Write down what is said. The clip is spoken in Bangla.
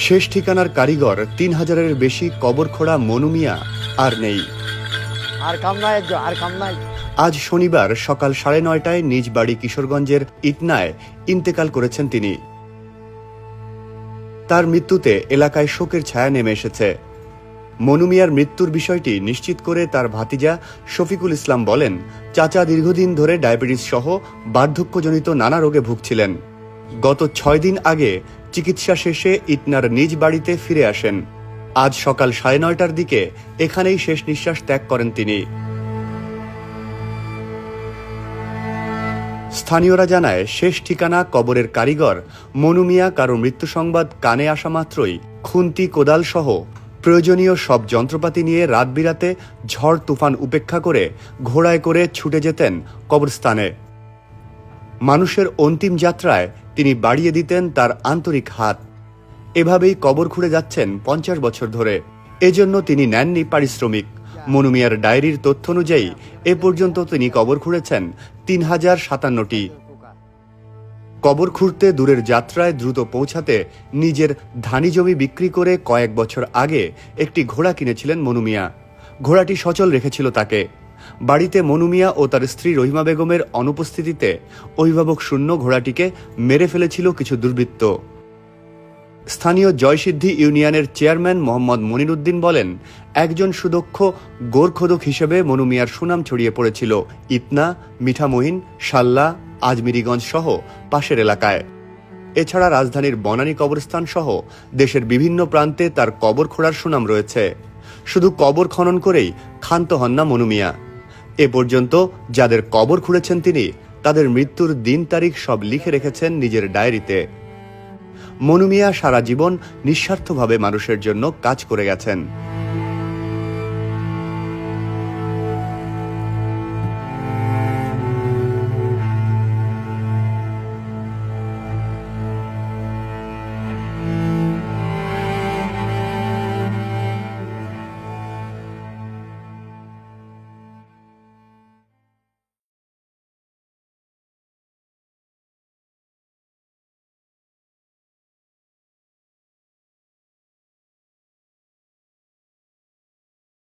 শেষ ঠিকানার কারিগর তিন হাজারের বেশি কবর খোড়া মনুমিয়া আর নেই। আর কাম নাই আর কাম নাই। আজ শনিবার সকাল সাড়ে নয়টায় নিজ বাড়ি কিশোরগঞ্জের ইটনায় ইন্তেকাল করেছেন তিনি। তার মৃত্যুতে এলাকায় শোকের ছায়া নেমে এসেছে। মনুমিয়ার মৃত্যুর বিষয়টি নিশ্চিত করে তার ভাতিজা শফিকুল ইসলাম বলেন চাচা দীর্ঘদিন ধরে ডায়াবেটিস সহ বার্ধক্যজনিত নানা রোগে ভুগছিলেন। গত ছয় দিন আগে চিকিৎসা শেষে ইটনার নিজ বাড়িতে ফিরে আসেন। আজ সকাল সাড়ে নয়টার দিকে এখানেই শেষ নিঃশ্বাস ত্যাগ করেন তিনি। স্থানীয়রা জানায়, শেষ ঠিকানা কবরের কারিগর মনুমিয়া কারও মৃত্যু সংবাদ কানে আসা মাত্রই খুন্তি, কোদাল সহ প্রয়োজনীয় সব যন্ত্রপাতি নিয়ে রাত বিরাতে ঝড় তুফান উপেক্ষা করে ঘোড়ায় করে ছুটে যেতেন কবরস্থানে। মানুষের অন্তিম যাত্রায় তিনি বাড়িয়ে দিতেন তার আন্তরিক হাত। এভাবেই কবর খুঁড়ে যাচ্ছেন পঞ্চাশ বছর ধরে। এজন্য তিনি নেননি পারিশ্রমিক। মনুমিয়ার ডায়েরির তথ্য অনুযায়ী, এ পর্যন্ত তিনি কবর খুঁড়েছেন তিন হাজার সাতান্নটি। কবর খুঁড়তে দূরের যাত্রায় দ্রুত পৌঁছাতে নিজের ধানি জমি বিক্রি করে কয়েক বছর আগে একটি ঘোড়া কিনেছিলেন মনুমিয়া। ঘোড়াটি সচল রেখেছিল তাকে। বাড়িতে মনুমিয়া ও তার স্ত্রী রহিমা বেগমের অনুপস্থিতিতে অভিভাবক শূন্য ঘোড়াটিকে মেরে ফেলেছিল কিছু দুর্বৃত্ত। স্থানীয় জয়সিদ্ধি ইউনিয়নের চেয়ারম্যান মোহাম্মদ মনিরুদ্দিন বলেন, একজন সুদক্ষ, গোরখোদক হিসেবে মনুমিয়ার সুনাম ছড়িয়ে পড়েছিল ইতনা, মিঠামহিন সাল্লা আজমিরিগঞ্জ সহ পাশের এলাকায়। এছাড়া রাজধানীর বনানী কবরস্থান সহ দেশের বিভিন্ন প্রান্তে তার কবর খোঁড়ার সুনাম রয়েছে। শুধু কবর খনন করেই ক্ষান্ত হন না মনুমিয়া এ পর্যন্ত যাদের কবর খুঁড়েছেন তিনি, তাদের মৃত্যুর দিন তারিখ সব লিখে রেখেছেন নিজের ডায়েরিতে। মনুমিয়া সারা জীবন নিঃস্বার্থভাবে মানুষের জন্য কাজ করে গেছেন।